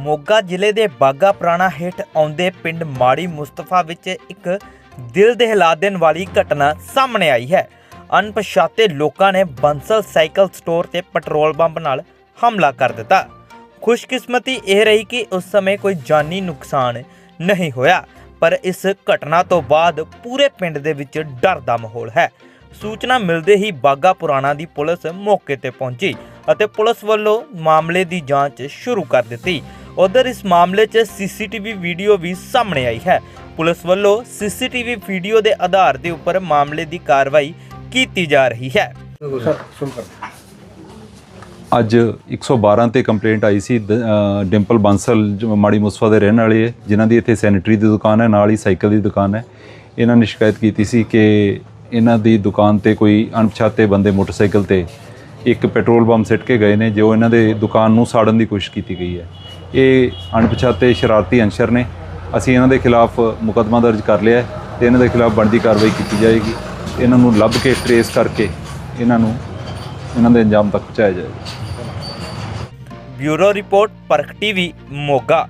ਮੋਗਾ ਜ਼ਿਲ੍ਹੇ ਦੇ ਬਾਗਾ ਪੁਰਾਣਾ ਹੇਠ ਆਉਂਦੇ ਪਿੰਡ ਮਾੜੀ ਮੁਸਤਫਾ ਵਿੱਚ ਇੱਕ ਦਿਲ ਦਹਿਲਾ ਦੇਣ ਵਾਲੀ ਘਟਨਾ ਸਾਹਮਣੇ ਆਈ ਹੈ। ਅਣਪਛਾਤੇ ਲੋਕਾਂ ਨੇ ਬੰਸਲ ਸਾਈਕਲ ਸਟੋਰ ਤੇ ਪੈਟਰੋਲ ਬੰਬ ਨਾਲ ਹਮਲਾ ਕਰ ਦਿੱਤਾ। ਖੁਸ਼ਕਿਸਮਤੀ ਇਹ ਰਹੀ ਕਿ ਉਸ ਸਮੇਂ ਕੋਈ ਜਾਨੀ ਨੁਕਸਾਨ ਨਹੀਂ ਹੋਇਆ, ਪਰ ਇਸ ਘਟਨਾ ਤੋਂ ਬਾਅਦ ਪੂਰੇ ਪਿੰਡ ਦੇ ਵਿੱਚ ਡਰ ਦਾ ਮਾਹੌਲ ਹੈ। ਸੂਚਨਾ ਮਿਲਦੇ ਹੀ ਬਾਗਾ ਪੁਰਾਣਾ ਦੀ ਪੁਲਿਸ ਮੌਕੇ ਤੇ ਪਹੁੰਚੀ ਅਤੇ ਪੁਲਿਸ ਵੱਲੋਂ ਮਾਮਲੇ ਦੀ ਜਾਂਚ ਸ਼ੁਰੂ ਕਰ ਦਿੱਤੀ। ਉਧਰ ਇਸ ਮਾਮਲੇ 'ਚ ਸੀਸੀਟੀਵੀ ਵੀਡੀਓ ਵੀ ਸਾਹਮਣੇ ਆਈ ਹੈ। ਪੁਲਿਸ ਵੱਲੋਂ ਸੀਸੀਟੀਵੀ ਵੀਡੀਓ ਦੇ ਆਧਾਰ ਦੇ ਉੱਪਰ ਮਾਮਲੇ ਦੀ ਕਾਰਵਾਈ ਕੀਤੀ ਜਾ ਰਹੀ ਹੈ। ਅੱਜ 112 ਤੇ ਕੰਪਲੇਂਟ ਆਈ ਸੀ ਡਿੰਪਲ ਬਾਂਸਲ ਜੋ ਮਾੜੀ ਮੁਸਫਾ ਦੇ ਰਹਿਣ ਵਾਲੇ ਹੈ ਜਿਨ੍ਹਾਂ ਦੀ ਇੱਥੇ ਸੈਨੇਟਰੀ ਦੀ ਦੁਕਾਨ ਹੈ ਨਾਲ ਹੀ ਸਾਈਕਲ ਦੀ ਦੁਕਾਨ ਹੈ। ਇਹਨਾਂ ਨੇ ਸ਼ਿਕਾਇਤ ਕੀਤੀ ਸੀ ਕਿ ਇਹਨਾਂ ਦੀ ਦੁਕਾਨ ਤੇ ਕੋਈ ਅਣਪਛਾਤੇ ਬੰਦੇ ਮੋਟਰਸਾਈਕਲ ਤੇ ਇੱਕ ਪੈਟਰੋਲ ਬੰਬ ਸਿੱਟ ਕੇ ਗਏ ਨੇ, ਜੋ ਇਹਨਾਂ ਦੇ ਦੁਕਾਨ ਨੂੰ ਸਾੜਨ ਦੀ ਕੋਸ਼ਿਸ਼ ਕੀਤੀ ਗਈ ਹੈ। ਇਹ ਅਣਪਛਾਤੇ ਸ਼ਰਾਰਤੀ ਅੰਸ਼ਰ ਨੇ। ਅਸੀਂ ਇਹਨਾਂ ਦੇ ਖਿਲਾਫ ਮੁਕੱਦਮਾ ਦਰਜ ਕਰ ਲਿਆ ਹੈ ਤੇ ਇਹਨਾਂ ਦੇ ਖਿਲਾਫ ਬਣਦੀ ਕਾਰਵਾਈ ਕੀਤੀ ਜਾਏਗੀ। ਇਹਨਾਂ ਨੂੰ ਲੱਭ ਕੇ ਟਰੇਸ ਕਰਕੇ ਇਹਨਾਂ ਨੂੰ ਇਹਨਾਂ ਦੇ ਅੰਜਾਮ ਤੱਕ ਪਹੁੰਚਾਇਆ ਜਾਏਗਾ। Bureau report, Parakh TV, Moga.